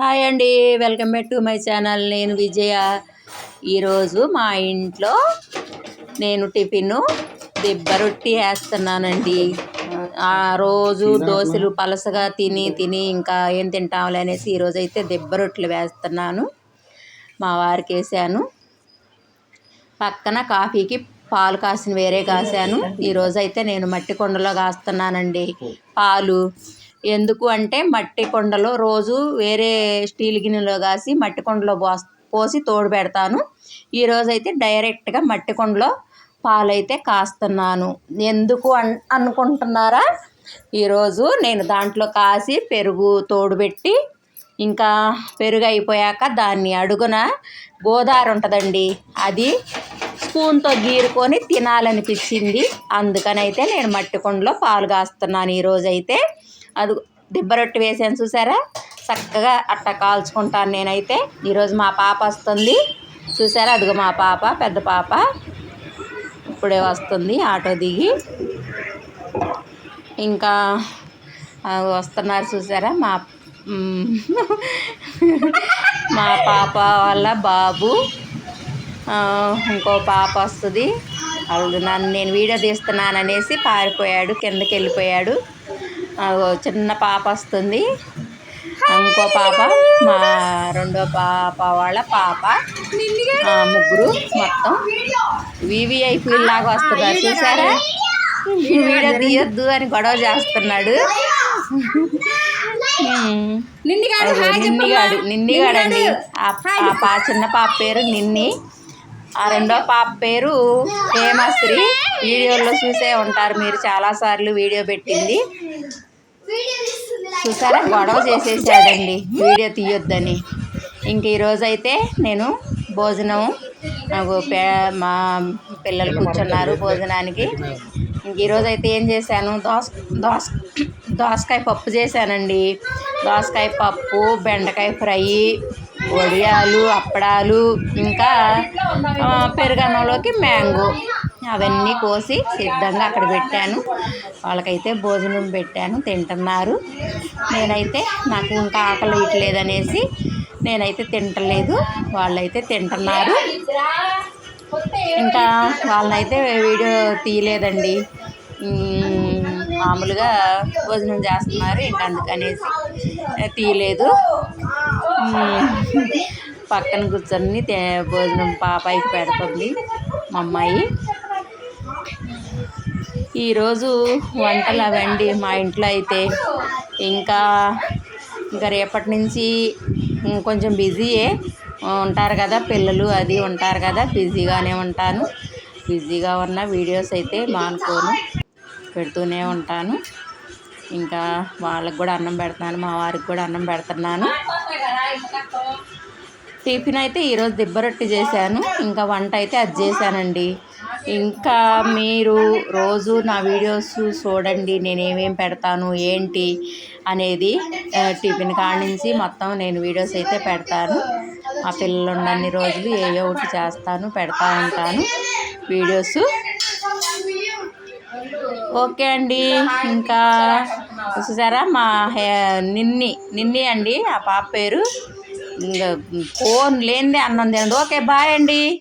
Hi అండి welcome back to my channel. నేను విజయ. ఈరోజు మా ఇంట్లో నేను టిఫిన్ దిబ్బ రొట్టి వేస్తున్నానండి. ఆ రోజు దోశలు పలసగా తిని తిని ఇంకా ఏం తింటాంలే అనేసి ఈరోజు అయితే దిబ్బ రొట్టెలు వేస్తున్నాను. మా వారికి వేసాను. పక్కన కాఫీకి పాలు కాసిన వేరే కాసాను. ఈరోజు అయితే నేను మట్టి కుండలో కాస్తున్నానండి. పాలు ఎందుకు అంటే మట్టి కుండలో రోజు వేరే స్టీల్ గిన్నెలో కాసి మట్టి కుండలో పోస్ పోసి తోడు పెడతాను. ఈరోజు అయితే డైరెక్ట్గా మట్టి కుండలో పాలైతే కాస్తున్నాను. ఎందుకు అన్ అనుకుంటున్నారా? ఈరోజు నేను దాంట్లో కాసి పెరుగు తోడు పెట్టి ఇంకా పెరుగు అయిపోయాక దాన్ని అడుగున గోదావరి ఉంటుందండి. అది స్పూన్తో గీరుకొని తినాలనిపించింది అందుకనైతే నేను మట్టి కుండలో పాలు కాస్తున్నాను ఈరోజైతే అది దిబ్బ రొట్టె వేసాను చూసారా? చక్కగా అట్ట కాల్చుకుంటాను నేనైతే. ఈరోజు మా పాప వస్తుంది. చూసారా? అదిగో మా పాప పెద్ద పాప. ఇప్పుడే వస్తుంది ఆటో దిగి. ఇంకా వస్తున్నారు చూసారా? మా మా పాప వాళ్ళ బాబు. ఇంకో పాప వస్తుంది. వాళ్ళు నన్ను నేను వీడియో తీస్తున్నాను అనేసి పారిపోయాడు కిందకి వెళ్ళిపోయాడు. చిన్న పాప వస్తుంది. ఇంకో పాప మా రెండో పాప వాళ్ళ పాప ముగ్గురు మొత్తం. వివిఐపీ లాగా వస్తున్నారు చూసారా? వీడియో తీయొద్దు అని గొడవ చేస్తున్నాడు. నిన్నిగాడు నిన్నిగాడండి. ఆ పా చిన్న పాప పేరు నిన్ని. ఆ రెండో పాప పేరు హేమశ్రీ. వీడియోలో చూసే ఉంటారు మీరు. చాలాసార్లు వీడియో పెట్టింది. చూసారా? గొడవ చేసేసాడండి. వీడియో తీయొద్దని. ఇంక ఈరోజైతే నేను భోజనం మా పిల్లలు కూర్చున్నారు భోజనానికి. ఇంక ఈరోజు అయితే ఏం చేశాను? దోస దోస దోసకాయ పప్పు చేశానండి. దోసకాయ పప్పు బెండకాయ ఫ్రై వడియాలు అప్పడాలు ఇంకా పెరుగన్నంలోకి మ్యాంగో. అవన్నీ కోసి సిద్ధంగా అక్కడ పెట్టాను. వాళ్ళకైతే భోజనం పెట్టాను తింటున్నారు. నేనైతే నాకు ఇంకా ఆకలి ఇట్లేదనేసి నేనైతే తింటలేదు. వాళ్ళైతే తింటున్నారు. ఇంకా వాళ్ళనైతే వీడియో తీయలేదండి. మామూలుగా భోజనం చేస్తున్నారు. ఇంకా అందుకనేసి తీయలేదు. పక్కన కూర్చొని భోజనం పాపాయికి పెడుతుంది మా అమ్మాయి. ఈరోజు వంటలు అవండి మా ఇంట్లో అయితే. ఇంకా ఇంకా రేపటి నుంచి కొంచెం బిజీయే ఉంటారు కదా పిల్లలు అది ఉంటారు కదా బిజీగానే ఉంటాను. బిజీగా ఉన్న వీడియోస్ అయితే మానుకోను పెడుతూనే ఉంటాను. ఇంకా వాళ్ళకి కూడా అన్నం పెడుతున్నాను మా వారికి కూడా అన్నం పెడుతున్నాను. టిఫిన్ అయితే ఈరోజు దిబ్బరొట్టి చేశాను ఇంకా వంట అయితే అది చేశానండి. ఇంకా మీరు రోజు నా వీడియోస్ చూడండి నేను ఏమేమి పెడతాను ఏంటి అనేది టిఫిన్ కాడించి నుంచి మొత్తం నేను వీడియోస్ అయితే పెడతాను. మా పిల్లలు ఉన్నన్ని రోజులు ఏవో ఒకటి చేస్తాను పెడతా ఉంటాను వీడియోస్. ఓకే అండి ఇంకా చూసారా మా నిన్ని నిన్ని అండి ఆ పాప పేరు ఇంకా ఫోన్ లేనిదే అన్నం తినండి ఓకే బాయ్ అండి.